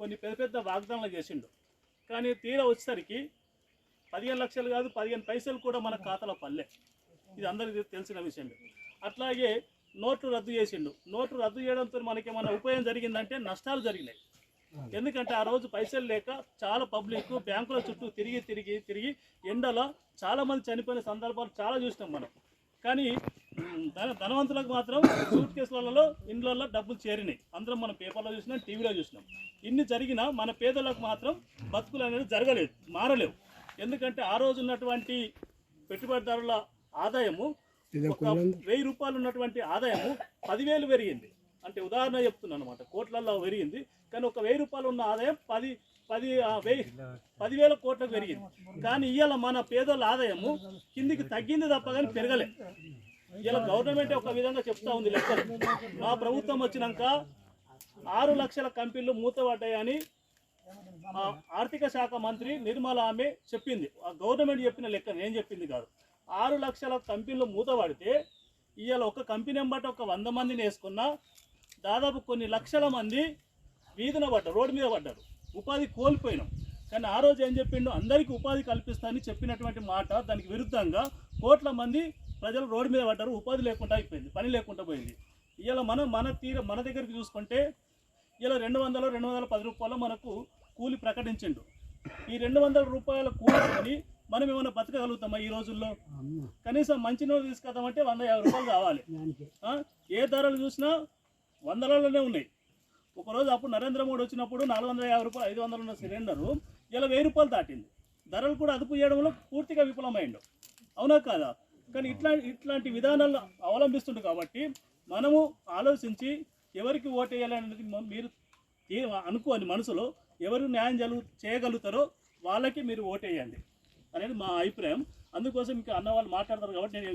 కొన్ని పెద్ద పెద్ద వాగ్దానాలు చేసిండు. కానీ తీరా వచ్చేసరికి పదిహేను లక్షలు కాదు పదిహేను పైసలు కూడా మన ఖాతాలో పల్లె ఇది అందరికీ తెలిసిన విషయం అట్లాగే నోట్లు రద్దు చేసిండు. నోట్లు రద్దు చేయడంతో మనకి ఏమైనా ఉపయోగం జరిగిందంటే నష్టాలు జరిగినాయి. ఎందుకంటే ఆ రోజు పైసలు లేక చాలా పబ్లిక్ బ్యాంకుల చుట్టూ తిరిగి తిరిగి తిరిగి ఎండలో చాలామంది చనిపోయిన సందర్భాలు చాలా చూసినాం మనం. కానీ ధనవంతులకు మాత్రం సూట్ కేసులలో ఇండ్లలో డబ్బులు చేరినాయి. అందరం మనం పేపర్లో చూసినాం టీవీలో చూసినాం. ఇన్ని జరిగినా మన పేదలకు మాత్రం బతుకులు అనేది జరగలేదు మారలేవు. ఎందుకంటే ఆ రోజు ఉన్నటువంటి పెట్టుబడిదారుల ఆదాయము ఒక వెయ్యి రూపాయలు ఉన్నటువంటి ఆదాయము పదివేలు పెరిగింది. అంటే ఉదాహరణ చెప్తున్నాను అనమాట కోట్లలో పెరిగింది. కానీ ఒక వెయ్యి రూపాయలు ఉన్న ఆదాయం పది పది వెయ్యి పదివేల కోట్లకు పెరిగింది. కానీ ఇవాళ మన పేదల ఆదాయము కిందికి తగ్గింది తప్ప కానీ పెరగలే. ఇలా గవర్నమెంట్ ఒక విధంగా చెప్తా ఉంది లెక్కలు. మా ప్రభుత్వం వచ్చినాక ఆరు లక్షల కంపెనీలు మూతపడ్డాయని ఆర్థిక శాఖ మంత్రి నిర్మల ఆమె చెప్పింది. ఆ గవర్నమెంట్ చెప్పిన లెక్క నేను చెప్పింది కాదు. ఆరు లక్షల కంపెనీలు మూతపడితే ఇవాళ ఒక కంపెనీ ఎంబట ఒక వంద మందిని వేసుకున్నా దాదాపు కొన్ని లక్షల మంది వీధిన పడ్డారు రోడ్డు మీద పడ్డారు. ఉపాధి కోల్పోయినాం. కానీ ఆ రోజు ఏం చెప్పిండు? అందరికీ ఉపాధి కల్పిస్తానని చెప్పినటువంటి మాట దానికి విరుద్ధంగా కోట్ల మంది ప్రజలు రోడ్డు మీద పడ్డారు ఉపాధి లేకుండా అయిపోయింది పని లేకుండా పోయింది. ఇవాళ మనం మన తీర మన దగ్గరికి చూసుకుంటే ఇలా రెండు వందలు రెండు వందల పది రూపాయలు మనకు కూలి ప్రకటించిండు. ఈ రెండు వందల రూపాయల కూలిని మనం ఏమైనా బతకగలుగుతామా ఈ రోజుల్లో? కనీసం మంచినీళ్ళు తీసుకొద్దామంటే వంద యాభై రూపాయలు కావాలి? ఏ ధరలు చూసినా వందలలోనే ఉన్నాయి. ఒకరోజు అప్పుడు నరేంద్ర మోడీ వచ్చినప్పుడు నాలుగు వందల యాభై రూపాయలు ఐదు వందలు ఉన్న సిలిండరు ఇలా వెయ్యి రూపాయలు దాటింది. ధరలు కూడా అదుపు చేయడంలో పూర్తిగా విఫలమైండు. అవునా కాదా? కానీ ఇట్లా ఇట్లాంటి విధానాలు అవలంబిస్తుండు కాబట్టి మనము ఆలోచించి ఎవరికి ఓటేయాలనేది మీరు అనుకోని మనసులో ఎవరు న్యాయం జరుగు చేయగలుగుతారో వాళ్ళకి మీరు ఓటేయండి అనేది మా అభిప్రాయం. అందుకోసం ఇంకా అన్న వాళ్ళు మాట్లాడతారు కాబట్టి నేను